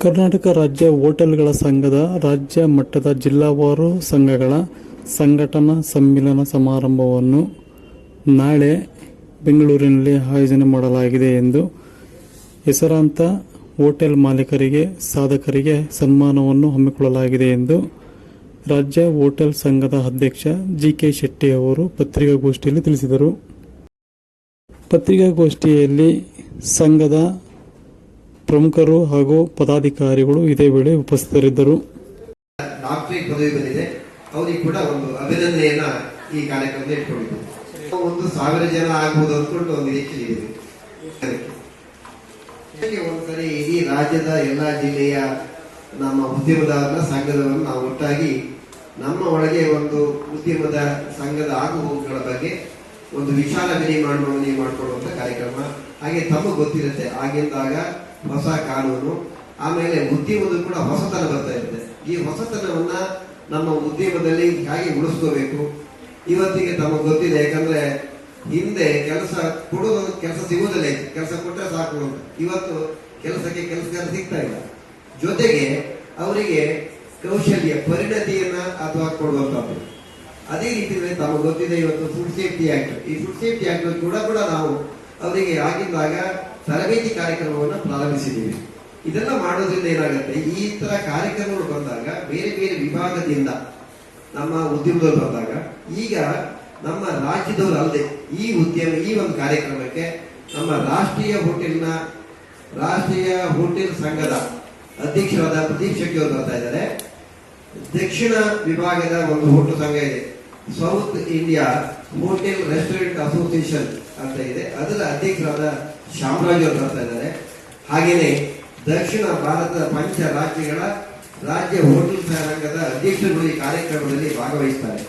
ಕರ್ನಾಟಕ ರಾಜ್ಯ ಹೋಟೆಲ್ಗಳ ಸಂಘದ ರಾಜ್ಯ ಮಟ್ಟದ ಜಿಲ್ಲಾವಾರು ಸಂಘಗಳ ಸಂಘಟನಾ ಸಮ್ಮಿಲನ ಸಮಾರಂಭವನ್ನು ನಾಳೆ ಬೆಂಗಳೂರಿನಲ್ಲಿ ಆಯೋಜನೆ ಮಾಡಲಾಗಿದೆ ಎಂದು ಹೆಸರಾಂತ ಹೋಟೆಲ್ ಮಾಲೀಕರಿಗೆ, ಸಾಧಕರಿಗೆ ಸನ್ಮಾನವನ್ನು ಹಮ್ಮಿಕೊಳ್ಳಲಾಗಿದೆ ಎಂದು ರಾಜ್ಯ ಹೋಟೆಲ್ ಸಂಘದ ಅಧ್ಯಕ್ಷ ಜಿ ಕೆ ಶೆಟ್ಟಿ ಅವರು ಪತ್ರಿಕಾಗೋಷ್ಠಿಯಲ್ಲಿ ತಿಳಿಸಿದರು. ಪತ್ರಿಕಾಗೋಷ್ಠಿಯಲ್ಲಿ ಸಂಘದ ಪ್ರಮುಖರು ಹಾಗೂ ಪದಾಧಿಕಾರಿಗಳು ಇದೇ ವೇಳೆ ಉಪಸ್ಥಿತರಿದ್ದರು. ಪದವಿ ಬಂದಿದೆ. ಅವರಿಗೆ ಕೂಡ ಒಂದು ಅಭಿನಂದನೆಯನ್ನ ಈ ಕಾರ್ಯಕ್ರಮದಲ್ಲಿ ಒಂದು ಸಾವಿರ ಜನ ಆಗ್ಬೋದು ಅಂದ್ಕೊಂಡು ಒಂದು ನಿರೀಕ್ಷೆ ಇದೆ. ಒಂದ್ಸರಿ ಇಡೀ ರಾಜ್ಯದ ಎಲ್ಲ ಜಿಲ್ಲೆಯ ನಮ್ಮ ಉದ್ಯಮದಾರರ ಸಂಘದವನ್ನು ನಾವು ಒಟ್ಟಾಗಿ ನಮ್ಮ ಒಳಗೆ ಒಂದು ಉದ್ಯಮದ ಸಂಘದ ಆಗುಹೋಗುಗಳ ಬಗ್ಗೆ ಒಂದು ವಿಶಾಲ ವಿನಿಮಯ ಮಾಡಿಕೊಡುವಂತ ಕಾರ್ಯಕ್ರಮ. ಹಾಗೆ ತಮಗೆ ಗೊತ್ತಿರುತ್ತೆ. ಆಗಿಂದಾಗ ಹೊಸ ಕಾನೂನು, ಆಮೇಲೆ ಉದ್ಯಮದ ಕೂಡ ಹೊಸತನ ಬರ್ತಾ ಇರುತ್ತೆ. ಈ ಹೊಸತನವನ್ನ ನಮ್ಮ ಉದ್ಯಮದಲ್ಲಿ ಹೇಗೆ ಉಳಿಸ್ಕೋಬೇಕು? ಇವತ್ತಿಗೆ ತಮಗೆ ಗೊತ್ತಿದೆ ಯಾಕಂದ್ರೆ ಹಿಂದೆ ಕೆಲಸ ಕೊಡೋದು ಕೆಲಸ ಸಿಗುವುದಿಲ್ಲ, ಕೆಲಸ ಕೊಟ್ಟರೆ ಸಾಕು ಅಂತ. ಇವತ್ತು ಕೆಲಸಕ್ಕೆ ಕೆಲಸಗಾರ ಸಿಗ್ತಾ ಇಲ್ಲ. ಜೊತೆಗೆ ಅವರಿಗೆ ಕೌಶಲ್ಯ, ಪರಿಣತಿಯನ್ನ ಅಥವಾ ಕೊಡುವಂತದ್ದು ಅದೇ ರೀತಿಯಲ್ಲಿ ತಮಗೆ ಗೊತ್ತಿದೆ ಇವತ್ತು ಫುಡ್ ಸೇಫ್ಟಿ ಆಕ್ಟ್ ಈ ಫುಡ್ ಸೇಫ್ಟಿ ಆಕ್ಟ್ ಕೂಡ ಕೂಡ ನಾವು ಅವರಿಗೆ ಆಗಿದ್ದಾಗ ತರಬೇತಿ ಕಾರ್ಯಕ್ರಮವನ್ನು ಪ್ರಾರಂಭಿಸಿದ್ದೀವಿ. ಇದೆಲ್ಲ ಮಾಡೋದ್ರಿಂದ ಏನಾಗುತ್ತೆ, ಈ ತರ ಕಾರ್ಯಕ್ರಮಗಳು ಬಂದಾಗ ಬೇರೆ ಬೇರೆ ವಿಭಾಗದಿಂದ ನಮ್ಮ ಉದ್ಯಮದವರು ಬಂದಾಗ, ಈಗ ನಮ್ಮ ರಾಜ್ಯದವರು ಅಲ್ಲದೆ ಈ ಉದ್ಯಮ, ಈ ಒಂದು ಕಾರ್ಯಕ್ರಮಕ್ಕೆ ನಮ್ಮ ರಾಷ್ಟ್ರೀಯ ಹೋಟೆಲ್ನ, ರಾಷ್ಟ್ರೀಯ ಹೋಟೆಲ್ ಸಂಘದ ಅಧ್ಯಕ್ಷರಾದ ಪ್ರದೀಪ್ ಶೆಟ್ಟಿ ಅವರು ಬರ್ತಾ ಇದ್ದಾರೆ. ದಕ್ಷಿಣ ವಿಭಾಗದ ಒಂದು ಹೋಟೆಲ್ ಸಂಘ ಇದೆ. South India hotel restaurant association ಅಂತ ಇದೆ. ಅದರ ಅಧ್ಯಕ್ಷರಾದ ಶಾಮರಾಜ್ ಅವರು ಬರ್ತಾ ಇದ್ದಾರೆ. ಹಾಗೆಯೇ ದಕ್ಷಿಣ ಭಾರತದ ಪಂಚ ರಾಜ್ಯಗಳ ರಾಜ್ಯ ಹೋಟೆಲ್ ಸಂಘದ ಅಧ್ಯಕ್ಷರುಗಳು ಈ ಕಾರ್ಯಕ್ರಮದಲ್ಲಿ ಭಾಗವಹಿಸ್ತಾರೆ.